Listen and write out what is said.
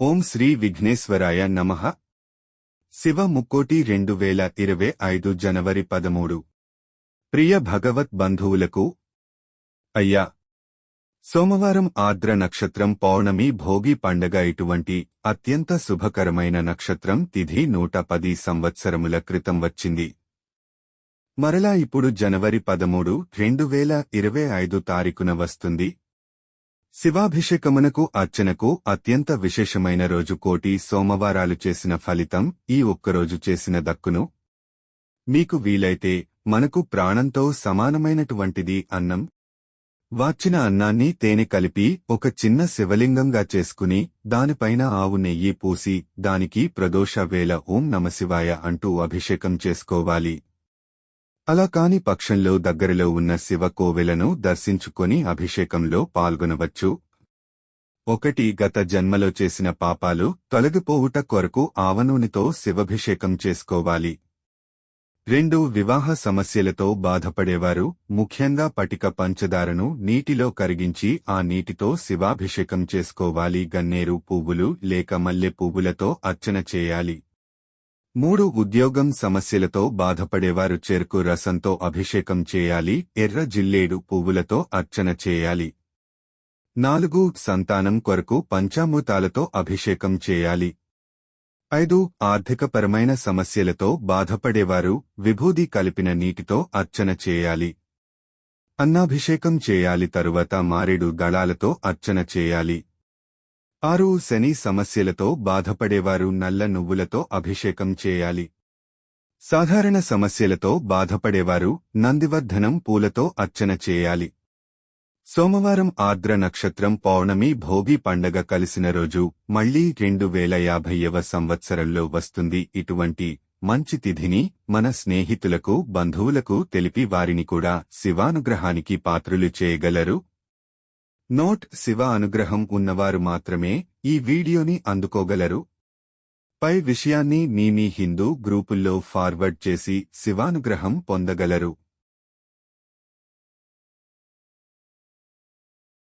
ఓం శ్రీ విఘ్నేశ్వరాయ నమః. శివ ముక్కోటి రెండు వేల ఇరవై ఐదు జనవరి పదమూడు. ప్రియ భగవత్ బంధువులకు అయ్యా! సోమవారం ఆర్ద్ర నక్షత్రం పౌర్ణమి భోగి పండగ ఇటువంటి అత్యంత శుభకరమైన నక్షత్రం తిథి నూట పది సంవత్సరముల క్రితం వచ్చింది. మరలా ఇప్పుడు జనవరి పదమూడు రెండు వేల ఇరవై ఐదు తారీఖున వస్తుంది. శివాభిషేకమునకు అర్చనకు అత్యంత విశేషమైన రోజు కోటి సోమవారాలు చేసిన ఫలితం ఈ ఒక్కరోజు చేసిన దక్కును. మీకు వీలైతే మనకు ప్రాణంతో సమానమైనటువంటిది అన్నం. వాచిన అన్నాన్ని తేనె కలిపి ఒక చిన్న శివలింగంగా చేసుకుని దానిపైన ఆవు నెయ్యి పూసి దానికి ప్రదోష వేళ ఓం నమశివాయ అంటూ అభిషేకం చేసుకోవాలి. అలా కాని పక్షంలో దగ్గరలో ఉన్న శివ కోవెలను దర్శించుకొని అభిషేకంలో పాల్గొనవచ్చు. ఒకటి గత జన్మలో చేసిన పాపాలు తొలగిపోవుట కొరకు ఆవనూనితో శివభిషేకం చేసుకోవాలి. రెండు వివాహ సమస్యలతో బాధపడేవారు ముఖ్యంగా పటిక పంచదారను నీటిలో కరిగించి ఆ నీటితో శివాభిషేకం చేసుకోవాలి. గన్నేరు పువ్వులు లేక మల్లె పువ్వులతో అర్చన చేయాలి. మూడు ఉద్యోగం సమస్యలతో బాధపడేవారు చెరుకు రసంతో అభిషేకం చేయాలి ఎర్ర జిల్లేడు పువ్వులతో అర్చన చేయాలి. నాలుగు సంతానం కొరకు పంచామృతాలతో అభిషేకం చేయాలి. ఐదు ఆర్థికపరమైన సమస్యలతో బాధపడేవారు విభూది కలిపిన నీటితో అర్చన చేయాలి. అన్నాభిషేకం చేయాలి తరువాత మారేడు దళాలతో అర్చన చేయాలి. ఆరు శని సమస్యలతో బాధపడేవారు నల్ల నువ్వులతో అభిషేకం చేయాలి. సాధారణ సమస్యలతో బాధపడేవారు నందివర్ధనం పూలతో అర్చన చేయాలి. సోమవారం ఆర్ద్ర నక్షత్రం పౌర్ణమి భోగి పండగ కలిసిన రోజు మళ్ళీ రెండు వేల యాభైవ సంవత్సరంలో వస్తుంది ఇటువంటి మంచి తిథిని మన స్నేహితులకు బంధువులకు తెలిపి వారిని కూడా శివానుగ్రహానికి పాత్రులు చేయగలరు నోట్ శివ అనుగ్రహం ఉన్నవారు మాత్రమే ఈ వీడియోని అందుకోగలరు. పై విషయాన్ని మీ మీ హిందూ గ్రూపుల్లో ఫార్వర్డ్ చేసి శివానుగ్రహం పొందగలరు.